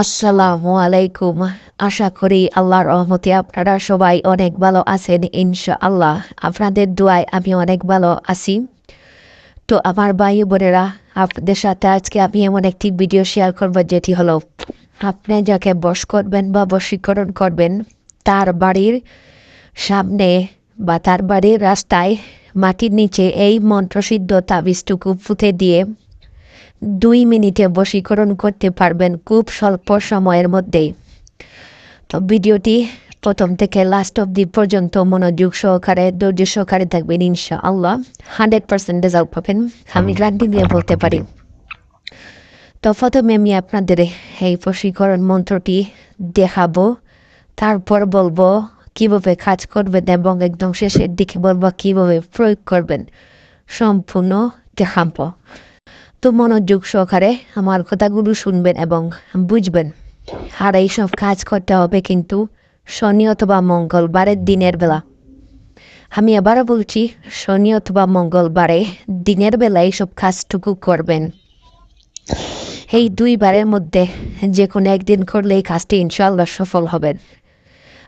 আসসালামু আলাইকুম আশা করি আল্লাহর রহমতে আপনারা সবাই অনেক ভালো আছেন, ইনশাআল্লাহ। আপনাদের দোয়ায় আমি অনেক ভালো আছি। তো আমার ভাই বোনেরা, আপনাদের সাথে আজকে আমি এমন একটি ভিডিও শেয়ার করব, যেটি হলো, আপনি যাকে বস করবেন বা বশীকরণ করবেন, তার বাড়ির সামনে বা তার বাড়ির রাস্তায় মাটির নিচে এই মন্ত্রসিদ্ধ তাবিজটুকু ফুটে দিয়ে দুই মিনিটে বশীকরণ করতে পারবেন খুব স্বল্প সময়ের মধ্যেই। তো ভিডিওটি প্রথম থেকে লাস্ট অব্দি পর্যন্ত মনোযোগ সহকারে, ধৈর্য সহকারে থাকবেন ইনশা আল্লাহ হান্ড্রেড পার্সেন্ট রেজাল্ট পাবেন। আমি গ্যারান্টি দিয়ে বলতে পারি। তো প্রথমে আমি আপনাদের এই বশীকরণ মন্ত্রটি দেখাবো। তারপর বলব কীভাবে কাজ করবেন এবং একদম শেষের দিকে বলব কীভাবে প্রয়োগ করবেন। সম্পূর্ণ দেখাবো। তো মনোযোগ সহকারে আমার কথাগুলো শুনবেন এবং বুঝবেন। আর এইসব কাজ করতে হবে কিন্তু শনি অথবা মঙ্গলবারের দিনের বেলা। আমি আবারও বলছি, শনি অথবা মঙ্গলবারে দিনের বেলা এইসব কাজটুকু করবেন। এই দুইবারের মধ্যে যে কোনো একদিন করলে এই কাজটি ইনশাল্লাহ সফল হবেন।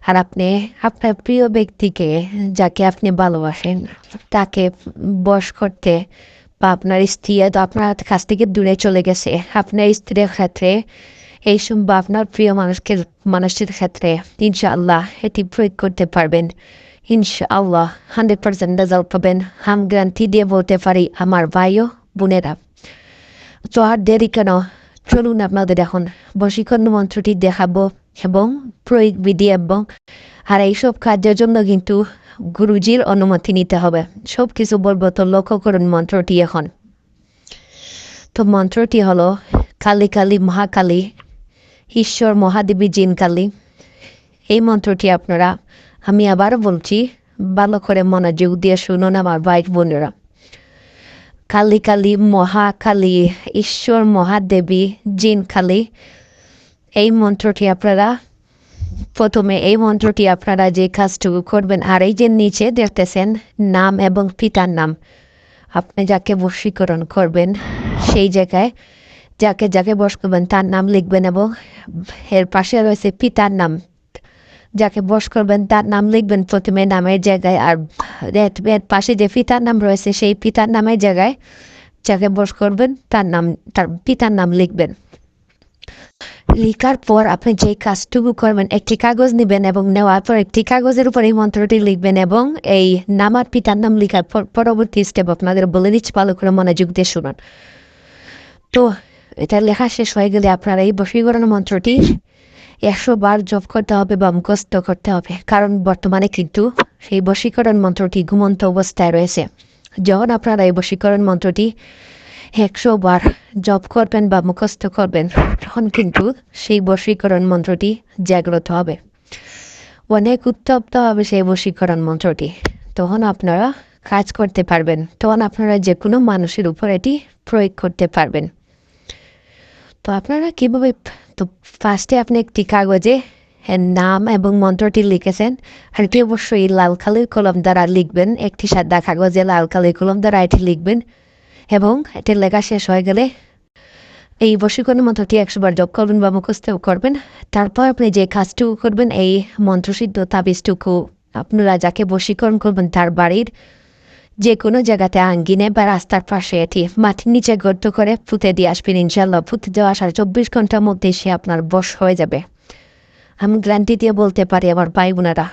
আর আপনি, আপনার প্রিয় ব্যক্তিকে যাকে আপনি ভালোবাসেন, তাকে বশ করতে বা আপনার স্ত্রী তো আপনার কাছ থেকে দূরে চলে গেছে। আপনার স্ত্রীর ক্ষেত্রে এই সময় বা আপনার প্রিয় মানুষকে মানুষের ক্ষেত্রে ইনশাআল্লাহ এটি প্রয়োগ করতে পারবেন। ইনশাআল্লাহ হান্ড্রেড পার্সেন্ট রেজাল্ট পাবেন। হাম গ্যারান্টি দিয়ে বলতে পারি আমার ভাইও বোনেরা। তো আর দেরি কেন? চলুন আপনাদের এখন বশীকরণ মন্ত্রটি দেখাবো এবং প্রয়োগ বিধি এবং আর এইসব কাজের জন্য কিন্তু গুরুজির অনুমতি নিতে হবে। সব কিছু বলব তো লক্ষ্য করুন মন্ত্রটি এখন। তো মন্ত্রটি হলো, কালী কালী, মহাকালী ঈশ্বর মহাদেবী জিন কালী। এই মন্ত্রটি আপনারা আমি আবার বলছি ভালো করে মনোযোগ দিয়ে শুনুন আমার ভাই বোনেরা কালী কালী, মহাকালী ঈশ্বর মহাদেবী জিন কালী। এই মন্ত্রটি আপনারা প্রথমে এই মন্ত্রটি আপনারা যে কাজটুকু করবেন, আর এই যে নিচে দেখতেছেন, নাম এবং পিতার নাম। আপনি যাকে বশীকরণ করবেন সেই জায়গায় যাকে যাকে বস করবেন তার নাম লিখবেন এবং এর পাশে রয়েছে পিতার নাম। যাকে বস করবেন তার নাম লিখবেন প্রথমে নামের জায়গায়, আর এর পাশে যে পিতার নাম রয়েছে সেই পিতার নামের জায়গায় যাকে বস করবেন তার নাম, তার পিতার নাম লিখবেন। লিখার পর আপনি যে কাজটুকু করবেন একটি কাগজ নেবেন এবং নেওয়ার পর একটি কাগজের উপর এই মন্ত্রটি লিখবেন এবং এই নামার পিতার নাম লিখার পরবর্তী স্টেপ আপনাদের বলে দিচ্ছি, ভালো করে মনোযোগ দিয়ে শুনুন। তো এটা লেখা শেষ হয়ে গেলে আপনারা এই বশীকরণ মন্ত্রটি একশো বার জপ করতে হবে বা মুখস্থ করতে হবে, কারণ বর্তমানে কিন্তু সেই বশীকরণ মন্ত্রটি ঘুমন্ত অবস্থায় রয়েছে। যখন আপনারা এই বশীকরণ মন্ত্রটি একশো বার জপ করবেন বা মুখস্থ করবেন তখন কিন্তু সেই বশীকরণ মন্ত্রটি জাগ্রত হবে। অনেক উত্তপ্ত হবে সেই বশীকরণ মন্ত্রটি। তখন আপনারা কাজ করতে পারবেন। তখন আপনারা যে কোনো মানুষের উপর এটি প্রয়োগ করতে পারবেন। তো আপনারা কীভাবে তো ফার্স্টে আপনি একটি কাগজে নাম এবং মন্ত্রটি লিখেছেন, আর এটি অবশ্যই লাল কলম দ্বারা লিখবেন, একটি সাদা কাগজে লাল কলম দ্বারা এটি লিখবেন, এবং এটি লেখা শেষ হয়ে গেলে এই বশীকরণ মন্ত্রটি একশোবার জপ করবেন বা মুখস্থ করবেন। তারপর আপনি যে কাজটুকু করবেন, এই মন্ত্রসিদ্ধ তাবিজটুকু আপনারা যাকে বশীকরণ করবেন তার বাড়ির যে কোনো জায়গাতে আঙ্গিনে বা রাস্তার পাশে এটি মাটির নিচে গর্ত করে ফুতে দিয়ে আসবেন। ইনশাল্লাহ ফুতে দেওয়া সাড়ে চব্বিশ ঘণ্টার মধ্যে সে আপনার বশ হয়ে যাবে। আমি গ্যারান্টি দিয়ে বলতে পারি আমার ভাই বোনেরা